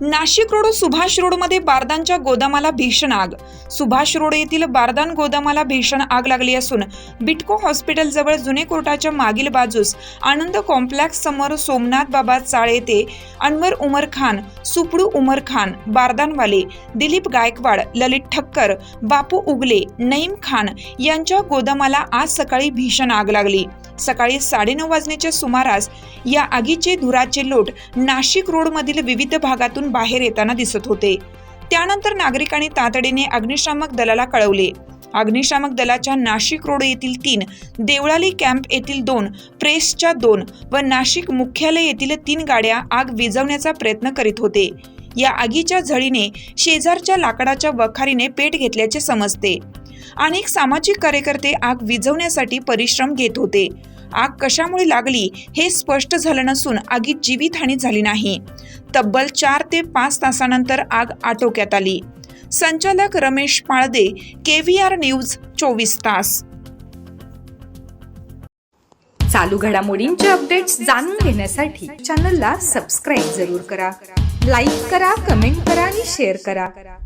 Nashik road Subhash रोडमध्ये बारदानच्या गोदामाला भीषण आग. सुभाष रोड येथील बारदान गोदामाला भीषण आग लागली असून बिटको हॉस्पिटल जवळ जुने कोर्टाच्या मागील बाजूस आनंद कॉम्प्लेक्स समोर सोमनाथ बाबा चाळ येथे अनवर उमर खान सुपडू उमर खान बारदानवाले दिलीप गायकवाड ललित ठक्कर बापू उगले नईम खान यांच्या गोदामाला आज सकाळी भीषण आग लागली. सकाळी साडेनऊ वाजण्याच्या सुमारास या आगीचे धुराचे लोट नाशिक रोडमधील विविध भागातून बाहेर येताना दिसत होते. त्यानंतर नागरिकांनी तातडीने अग्निशामक दलाला कळवले. अग्निशामक दलाच्या नाशिक रोड येथील तीन देवळाली कॅम्प येथील दोन प्रेसच्या दोन व नाशिक मुख्यालय येथील तीन गाड्या आग विझवण्याचा प्रयत्न करीत होते. या आगीच्या झळीने शेजारच्या लाकडाच्या वखारीने पेट घेतल्याचे समजते. अनेक सामाजिक कार्यकर्ते आग विझवण्यासाठी परिश्रम घेत होते. आग कशामुळे लागली हे स्पष्ट झालं नसून आगीत जीवितहानी झाली नाही. तब्बल चार ते पाच तासानंतर आग आटोक्यात आली. संचालक Ramesh Palde K V R news चोवीस तास. चालू घडामोडींचे अपडेट्स जाणून घेण्यासाठी चॅनलला सबस्क्राईब जरूर करा. लाईक करा कमेंट करा आणि शेअर करा.